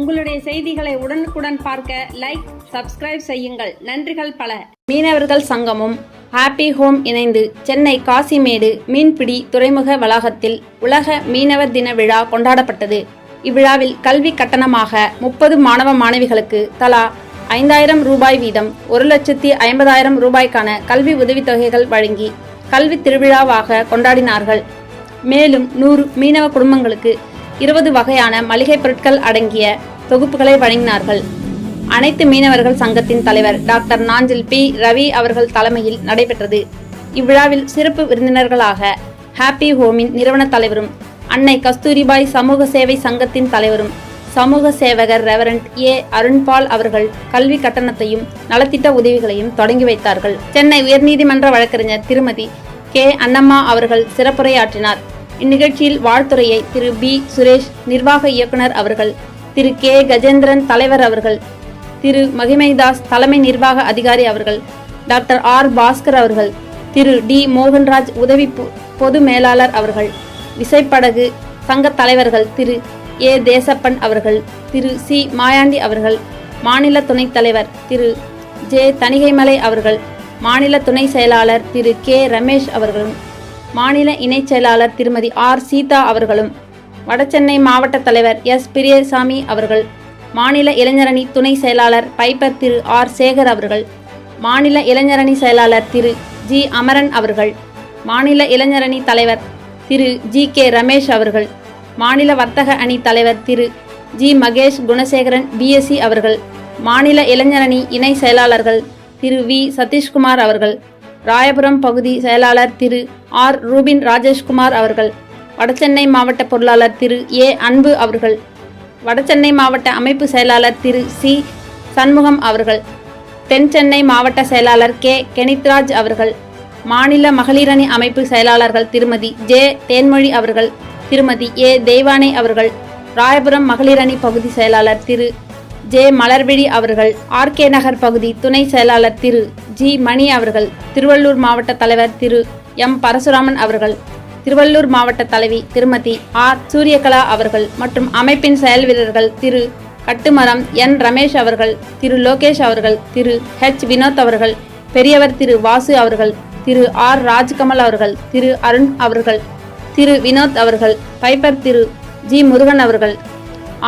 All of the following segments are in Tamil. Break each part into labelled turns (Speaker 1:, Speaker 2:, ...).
Speaker 1: உங்களுடைய செய்திகளை உடனுக்குடன் பார்க்க லைக் சப்ஸ்கிரைப் செய்யுங்கள். நன்றிகள் பல. மீனவர்கள் சங்கமும் ஹாப்பி ஹோம் இணைந்து சென்னை காசிமேடு மீன்பிடி துறைமுக வளாகத்தில் உலக மீனவர் தின விழா கொண்டாடப்பட்டது. இவ்விழாவில் கல்வி கட்டணமாக முப்பது மாணவ மாணவிகளுக்கு தலா ஐந்தாயிரம் ரூபாய் வீதம் ஒரு லட்சத்தி ஐம்பதாயிரம் ரூபாய்க்கான கல்வி உதவித்தொகைகள் வழங்கி கல்வி திருவிழாவாக கொண்டாடினார்கள். மேலும் நூறு மீனவ குடும்பங்களுக்கு இருபது வகையான மளிகை பொருட்கள் அடங்கிய தொகுப்புகளை வழங்கினார்கள். அனைத்து மீனவர்கள் சங்கத்தின் தலைவர் டாக்டர் நாஞ்சில் பி. ரவி அவர்கள் தலைமையில் நடைபெற்றது. இவ்விழாவில் சிறப்பு விருந்தினர்களாக ஹாப்பி ஹோமின் நிறுவன தலைவரும் அன்னை கஸ்தூரிபாய் சமூக சேவை சங்கத்தின் தலைவரும் சமூக சேவகர் ரெவரண்ட் ஏ. அருண்பால் அவர்கள் கல்வி கட்டணத்தையும் நலத்திட்ட உதவிகளையும் தொடங்கி வைத்தார்கள். சென்னை உயர்நீதிமன்ற வழக்கறிஞர் திருமதி கே. அன்னம்மா அவர்கள் சிறப்புரையாற்றினார். இந்நிகழ்ச்சியில் வாழ்த்துறையை திரு பி. சுரேஷ் நிர்வாக இயக்குனர் அவர்கள் திரு. கே. கஜேந்திரன் தலைவர் அவர்கள் திரு. மகிமைதாஸ் தலைமை நிர்வாக அதிகாரி அவர்கள் டாக்டர் ஆர். பாஸ்கர் அவர்கள் திரு. டி. மோகன்ராஜ் உதவி பொ- பொது மேலாளர் அவர்கள் விசைப்படகு சங்க தலைவர்கள் திரு. ஏ. தேசப்பன் அவர்கள் திரு. சி. மாயாண்டி அவர்கள் மாநில துணைத் தலைவர் திரு. ஜே. தணிகைமலை அவர்கள் மாநில துணை செயலாளர் திரு. கே. ரமேஷ் அவர்களும் மாநில இணைச் செயலாளர் திருமதி ஆர். சீதா அவர்களும் வடசென்னை மாவட்ட தலைவர் எஸ். பிரியசாமி அவர்கள் மாநில இளைஞரணி துணை செயலாளர் பைப்பர் திரு. ஆர். சேகர் அவர்கள் மாநில இளைஞரணி செயலாளர் திரு. ஜி. அமரன் அவர்கள் மாநில இளைஞரணி தலைவர் திரு. ஜி. கே. ரமேஷ் அவர்கள் மாநில வர்த்தக அணி தலைவர் திரு. ஜி. மகேஷ் குணசேகரன் பிஎஸ்சி அவர்கள் மாநில இளைஞரணி இணை செயலாளர்கள் திரு. வி. சதீஷ்குமார் அவர்கள் ராயபுரம் பகுதி செயலாளர் திரு ஆர் ரூபின் ராஜேஷ்குமார் அவர்கள் வடசென்னை மாவட்ட பொருளாளர் திரு ஏ அன்பு அவர்கள் வடசென்னை மாவட்ட அமைப்பு செயலாளர் திரு சி சண்முகம் அவர்கள் தென் சென்னை மாவட்ட செயலாளர் கே கெனித்ராஜ் அவர்கள் மாநில மகளிரணி அமைப்பு செயலாளர்கள் திருமதி ஜே தேன்மொழி அவர்கள் திருமதி ஏ தெய்வானை அவர்கள் ராயபுரம் மகளிரணி பகுதி செயலாளர் திரு ஜே மலர்விழி அவர்கள் ஆர்கே நகர் பகுதி துணை செயலாளர் திரு ஜி மணி அவர்கள் திருவள்ளூர் மாவட்ட தலைவர் திரு எம் பரசுராமன் அவர்கள் திருவள்ளூர் மாவட்ட தலைவி திருமதி ஆர் சூரியகலா அவர்கள் மற்றும் அமைப்பின் செயல் வீரர்கள் திரு கட்டுமரம் என் ரமேஷ் அவர்கள் திரு லோகேஷ் அவர்கள் திரு ஹெச் வினோத் அவர்கள் பெரியவர் திரு வாசு அவர்கள் திரு ஆர் ராஜ்கமல் அவர்கள் திரு அருண் அவர்கள் திரு வினோத் அவர்கள் பைப்பர் திரு ஜி முருகன் அவர்கள்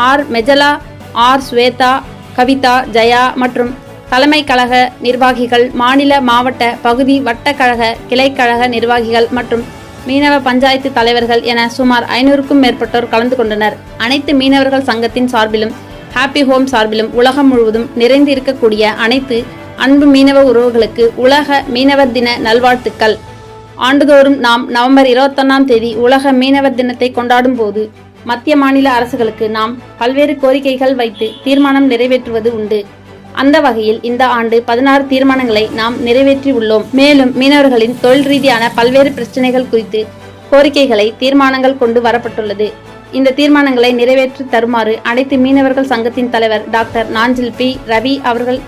Speaker 1: ஆர் மெஜலா ஆர். ஸ்வேதா கவிதா ஜெயா மற்றும் தலைமை கழக நிர்வாகிகள் மாநில மாவட்ட பகுதி வட்டக்கழக கழக கிளைக்கழக நிர்வாகிகள் மற்றும் மீனவ பஞ்சாயத்து தலைவர்கள் என சுமார் ஐநூறுக்கும் மேற்பட்டோர் கலந்து கொண்டனர். அனைத்து மீனவர்கள் சங்கத்தின் சார்பிலும் ஹாப்பி ஹோம் சார்பிலும் உலகம் முழுவதும் நிறைந்து இருக்கக்கூடிய அனைத்து அன்பு மீனவ உறவுகளுக்கு உலக மீனவர் தின நல்வாழ்த்துக்கள். ஆண்டுதோறும் நாம் நவம்பர் இருபத்தொன்னாம் தேதி உலக மீனவர் தினத்தை கொண்டாடும் போது மத்திய மாநில அரசுகளுக்கு நாம் பல்வேறு கோரிக்கைகள் வைத்து தீர்மானம் நிறைவேற்றுவது உண்டு. அந்த வகையில் இந்த ஆண்டு பதினாறு தீர்மானங்களை நாம் நிறைவேற்றி உள்ளோம் மேலும் மீனவர்களின் தொழில் ரீதியான பல்வேறு பிரச்சனைகள் குறித்து கோரிக்கைகளை தீர்மானங்கள் கொண்டு வரப்பட்டுள்ளது. இந்த தீர்மானங்களை நிறைவேற்றி தருமாறு அனைத்து மீனவர்கள் சங்கத்தின் தலைவர் டாக்டர் நாஞ்சில் பி. ரவி அவர்கள்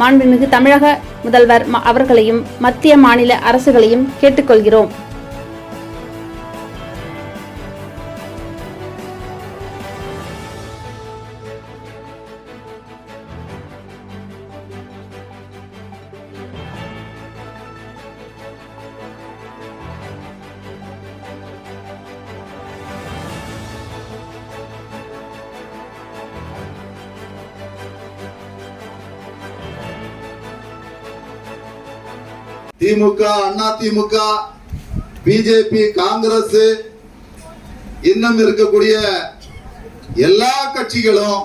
Speaker 1: மாண்புமிகு தமிழக முதல்வர் அவர்களையும் மத்திய மாநில அரசுகளையும் கேட்டுக்கொள்கிறோம்.
Speaker 2: திமுக அண்ணா திமுக பிஜேபி காங்கிரஸ் இன்னும் இருக்கக்கூடிய எல்லா கட்சிகளும்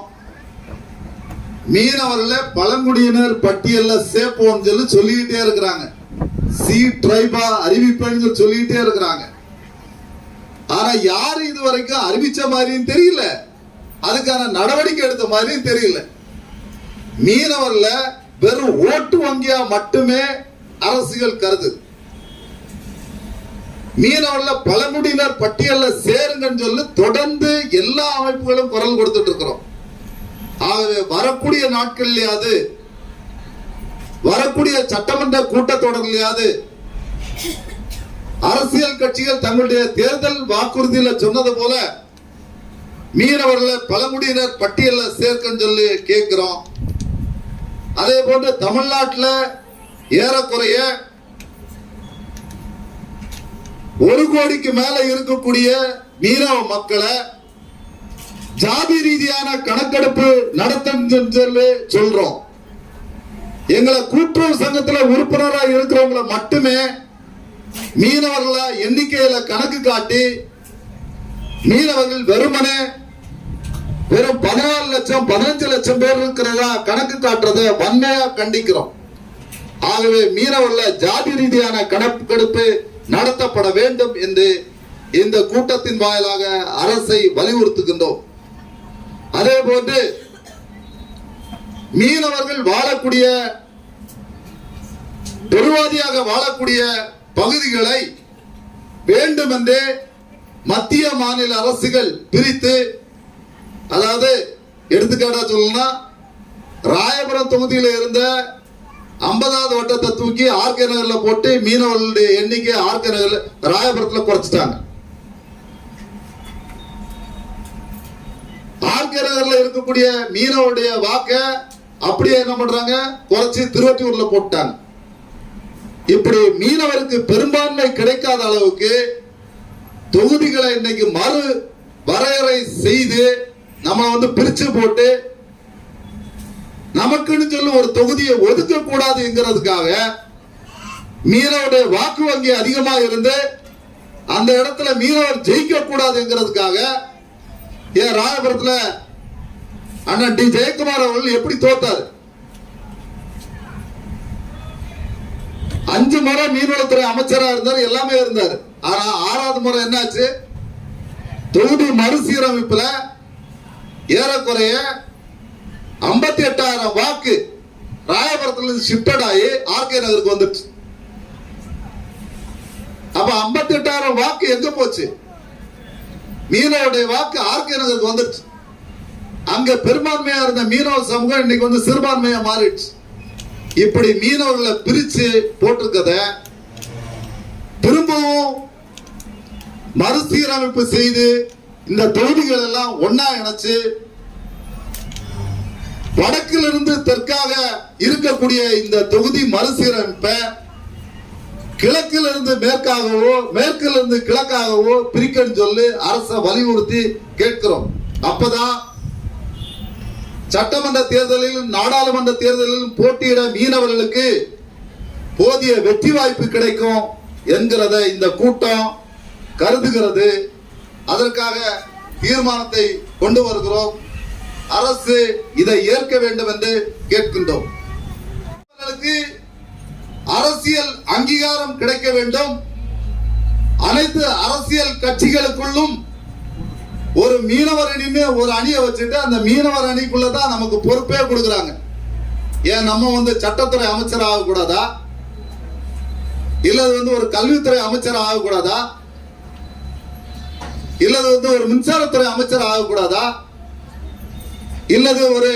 Speaker 2: மீனவர்கள பழங்குடியினர் பட்டியல்ல சேர்ப்போம்னு சொல்லி சொல்லிக்கிட்டே இருக்கிறாங்க. சி ட்ரைபா அறிவிப்பேன்னு சொல்லி சொல்லிக்கிட்டே இருக்கிறாங்க. ஆனா யாரு இது வரைக்கும் அறிவிச்ச மாதிரியும் தெரியல. அதுக்கான நடவடிக்கை எடுத்த மாதிரியும் தெரியல. மீனவர்ல வெறும் ஓட்டு வங்கியா மட்டுமே அரசியல் கருது. மீனவர்ல பழங்குடியினர் பட்டியலில் சேருங்கன்னு சொல்லி தொடர்ந்து எல்லா அமைப்புகளும் குரல் கொடுத்துட்டு இருக்கிறோம். ஆகவே வரக்கூடிய நாட்கள்லயாவது வரக்கூடிய சட்டமன்ற கூட்டத்தொடர்லையாவது அரசியல் கட்சிகள் தங்களுடைய தேர்தல் வாக்குறுதியில சொன்னது போல மீனவர்களை பழங்குடியினர் பட்டியலில் சேர்க்கன்னு சொல்லி கேட்கிறோம். அதே போன்று தமிழ்நாட்டில் ஏறக்குறைய ஒரு கோடிக்கு மேல இருக்கக்கூடிய மீனவ மக்களை ஜாதி ரீதியான கணக்கெடுப்பு நடத்தணும்னு சொல்லி சொல்றோம். எங்களை கூட்டுறவு சங்கத்துல உறுப்பினரா இருக்கிறவங்கள மட்டுமே மீனவர்கள எண்ணிக்கையில கணக்கு காட்டி மீனவர்கள் வெறுமனே வெறும் பதினாலு லட்சம் பதினஞ்சு லட்சம் பேர் இருக்கிறதா கணக்கு காட்டுறதை வன்மையா கண்டிக்கிறோம். ஆகவே மீனவர்கள ஜாதி ரீதியான கணக்கெடுப்பு நடத்தப்பட வேண்டும் என்று இந்த கூட்டத்தின் வாயிலாக அரசை வலியுறுத்துகின்றோம். அதே போன்று மீனவர்கள் வாழக்கூடிய பெருவாதியாக வாழக்கூடிய பகுதிகளை வேண்டுமென்றே மத்திய மாநில அரசுகள் பிரித்து அதாவது எடுத்துக்காட்டா சொல்லணும்னா ராயபுரம் தொகுதியில் இருந்த ஐம்பதாவது வட்டத்தை தூக்கி ஆர்கே நகர்ல போட்டு மீனவர்களுடைய எண்ணிக்கை ஆர்கே நகர்ல ராயபுரத்துல குறைச்சிட்டாங்க. ஆர்கே நகர்ல இருக்கக்கூடிய மீனவருடைய வாக்க அப்படியே என்ன பண்றாங்க? குறைச்சி திருவட்டியூர்ல போட்டாங்க இப்படி மீனவருக்கு பெரும்பான்மை கிடைக்காத அளவுக்கு தொகுதிகளை இன்னைக்கு மறு வரையறை செய்து நம்ம வந்து பிரிச்சு போட்டு சொல்லி ஒரு தொகுதியை ஒதுக்க கூடாதுங்கிறதுக்காக மீனவருடைய வாக்கு வங்கி அதிகமா இருந்து அந்த இடத்துல மீனவர் ஜெயிக்க கூடாதுங்கிறதுக்காக ஏன் ராயபுரத்துல அண்ணன் டி ஜெயக்குமார் அவர்கள் எப்படி தோத்தாரு? அஞ்சு முறை மீன்வளத்துறை அமைச்சரா இருந்தார் எல்லாமே இருந்தார். ஆனா ஆறாவது முறை என்னாச்சு? தொகுதி மறுசீரமைப்புல ஏறக்குறைய ஐம்பத்தி எட்டாயிரம் வாக்கு ராயபுரத்துல ஷிப்டட் ஆகி ஆர்கே நகருக்கு வந்துச்சு அப்ப ஐம்பத்தி எட்டாயிரம் வாக்கு எங்க போச்சு? மீனவருடைய வாக்கு ஆர்கே நகருக்கு வந்துடுச்சு. அங்க பெரும்பான்மையா இருந்த மீனவ சமூகம் இன்னைக்கு வந்து சிறுபான்மையா மாறிடுச்சு. இப்படி மீனவர்களை பிரிச்சு போட்டிருக்கத திரும்பவும் மறுசீரமைப்பு செய்து இந்த தொகுதிகள் எல்லாம் ஒன்னா இணைச்சு வடக்கிலிருந்து தெற்காக இருக்கக்கூடிய இந்த தொகுதி மறுசீரமைப்பை கிழக்கிலிருந்து மேற்காகவோ மேற்கிலிருந்து கிழக்காகவோ பிரிக்கன்னு சொல்லி அரசை வலியுறுத்தி கேட்கிறோம். அப்பதான் சட்டமன்ற தேர்தலிலும் நாடாளுமன்ற தேர்தலிலும் போட்டியிட மீனவர்களுக்கு போதிய வெற்றி வாய்ப்பு கிடைக்கும் என்கிறத இந்த கூட்டம் கருதுகிறது. அதற்காக தீர்மானத்தை கொண்டு வருகிறோம். அரசு இதை ஏற்க வேண்டும் என்று கேட்கின்றோம். அரசியல் அங்கீகாரம் கிடைக்க வேண்டும். அனைத்து அரசியல் கட்சிகளுக்குள்ளும் ஒரு மீனவர் அணின்னு ஒரு அணியை வச்சுட்டு அந்த மீனவர் அணிக்குள்ளதான் நமக்கு பொறுப்பே கொடுக்குறாங்க. ஏன் நம்ம வந்து சட்டத்துறை அமைச்சர் ஆகக்கூடாதா? இல்லது வந்து ஒரு கல்வித்துறை அமைச்சர் ஆகக்கூடாதா? இல்லது வந்து ஒரு மின்சாரத்துறை அமைச்சர் ஆகக்கூடாதா? இல்லது ஒரு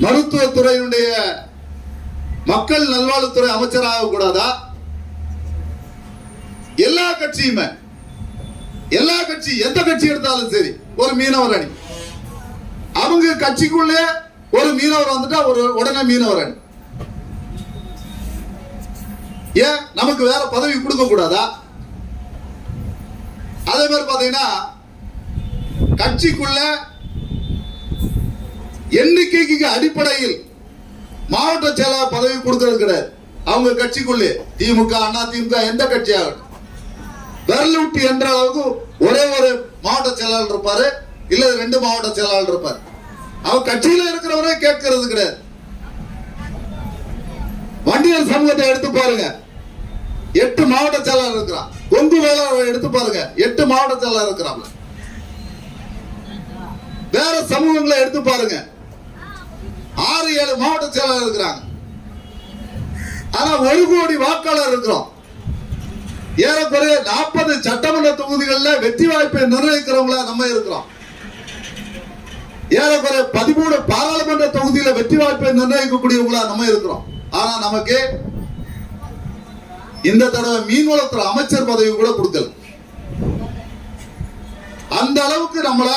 Speaker 2: மருத்துவத்துறையினுடைய மக்கள் நல்வாழ்வுத்துறை அமைச்சர் ஆகக்கூடாதா எல்லா கட்சியுமே எல்லா கட்சி எந்த கட்சி எடுத்தாலும் சரி ஒரு மீனவர் அணி. அவங்க கட்சிக்குள்ளே ஒரு மீனவர் வந்துட்டா ஒரு உடனே மீனவர் அணி. ஏன்? நமக்கு வேற பதவி கொடுக்க கூடாதா? அதே மாதிரி பாத்தீங்கன்னா கட்சிக்குள்ள எண்ணிக்கைக்கு அடிப்படையில் மாவட்ட செயலாளர் பதவி கொடுக்கறது கிடையாது அவங்க கட்சிக்குள்ளே திமுக அண்ணா திமுக எந்த கட்சியாகட்டும் ஆகட்டும். என்ற அளவுக்கு ஒரே ஒரு மாவட்ட செயலாளர் இருப்பாரு இல்ல ரெண்டு மாவட்ட செயலாளர் இருப்பாரு. அவன் கட்சியில இருக்கிறவரே கேட்கறது கிடையாது. வண்டியல் சமூகத்தை எடுத்து பாருங்க. எட்டு மாவட்ட செயலாளர் இருக்கிறான். கொங்கு வேளாளர் எடுத்து பாருங்க. எட்டு மாவட்ட செயலாளர் இருக்கிறாங்க வேற சமூகங்களை எடுத்து பாருங்க. ஆறு ஏழு மாவட்ட செயலாளர் இருக்கிறாங்க. ஆனா ஒரு கோடி வாக்காளர் இருக்கிறோம். ஏறக்குறைய நாற்பது சட்டமன்ற தொகுதிகளில் வெற்றி வாய்ப்பை நிர்ணயிக்கிறவங்களா நம்ம இருக்கிறோம். ஏறக்குறைய பதிமூணு பாராளுமன்ற தொகுதியில வெற்றி வாய்ப்பை நிர்ணயிக்கக்கூடியவங்களா நம்ம இருக்கிறோம். ஆனா நமக்கு இந்த தடவை மீன்வளத்துறை அமைச்சர் பதவி கூட கொடுக்கல. அந்த அளவுக்கு நம்மள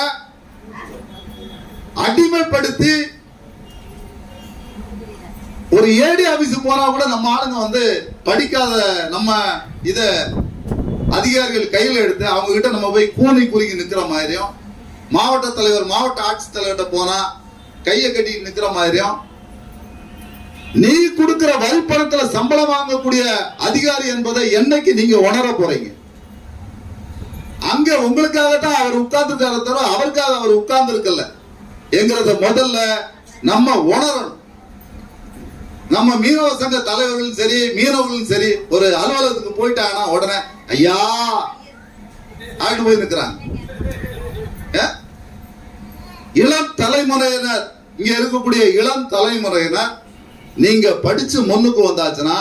Speaker 2: அடிமைப்படுத்தி ஒரு ஏடி ஆபீஸ் போனா கூட நம்ம ஆளுங்க வந்து படிக்காத நம்ம இத அதிகாரிகள் கையில் எடுத்து அவங்க கிட்ட நம்ம போய் கூனி குறுகி நிக்கிற மாதிரியும் மாவட்ட தலைவர் மாவட்ட ஆட்சித்தலைவர்கிட்ட போனா கையை கட்டி நிக்கிற மாதிரியும் நீ கொடுக்கிற வரி பணத்துல சம்பளம் வாங்கக்கூடிய அதிகாரி என்பதை என்னைக்கு நீங்க உணர போறீங்க? அங்க உங்களுக்காகத்தான் அவர் உட்கார்ந்துருக்கார தவிர அவருக்காக அவர் உட்கார்ந்து இருக்கல என்கிறத முதல்ல நம்ம உணரணும். நம்ம மீனவ சங்க தலைவர்களும் சரி மீனவர்களும் சரி ஒரு அலுவலகத்துக்கு போயிட்டாங்கன்னா உடனே ஐயா! ஆயிட்டு போய் நிற்கிறாங்க இளம் தலைமுறையினர் இங்க இருக்கக்கூடிய இளம் தலைமுறையினர் நீங்க படிச்சு முன்னுக்கு வந்தாச்சுன்னா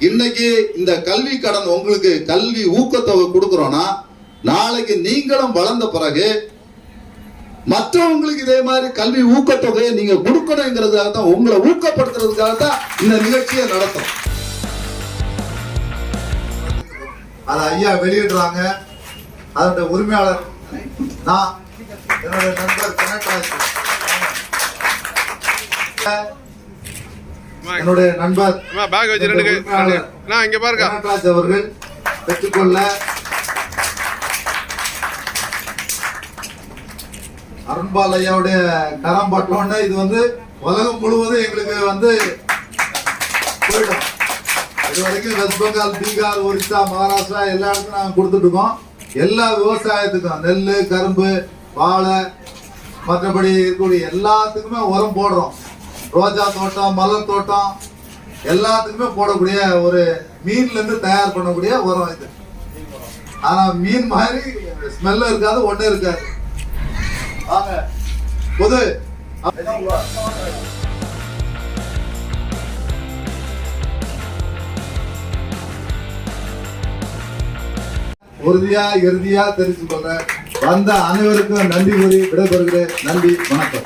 Speaker 2: இன்னைக்கு இந்த கல்வி கடன் உங்களுக்கு கல்வி ஊக்கத்தொகை கொடுக்குறோன்னா நாளைக்கு நீங்களும் வளர்ந்த பிறகு மற்றவங்களுக்கு இதே மாதிரி கல்வி ஊக்கத்தொகையை நீங்க கொடுக்கணுங்கிறதுக்காக தான் உங்களை ஊக்கப்படுத்துறதுக்காக தான் இந்த நிகழ்ச்சியை நடத்தும் அதை ஐயா வெளியிடுறாங்க. அதோட உரிமையாளர் நான் என்னோட நண்பர் என்னுடைய நண்பர்
Speaker 3: அம்மா பேக்
Speaker 2: அருண்பால் ஐயாவுடைய கரம் பட்டோன்னு இது வந்து உலகம் முழுவதும் எங்களுக்கு வந்து போயிடும். இது வரைக்கும் வெஸ்ட் பெங்கால் பீகார் ஒரிசா மகாராஷ்டிரா எல்லா இடத்துக்கும் நாங்கள் கொடுத்துட்டு இருக்கோம். எல்லா விவசாயத்துக்கும் நெல் கரும்பு வாழை மற்றபடி இருக்கக்கூடிய எல்லாத்துக்குமே உரம் போடுறோம். ரோஜா தோட்டம் மலர் தோட்டம் எல்லாத்துக்குமே போடக்கூடிய ஒரு மீன்லேருந்து தயார் பண்ணக்கூடிய உரம் இது. ஆனால் மீன் மாதிரி ஸ்மெல்லும் இருக்காது ஒன்றும் இருக்காது. வாங்க உறுதியா இறுதியா தெரிஞ்சு கொள்றேன் வந்த அனைவருக்கும் நன்றி கூறி விடைபெறுகிறேன். நன்றி வணக்கம்.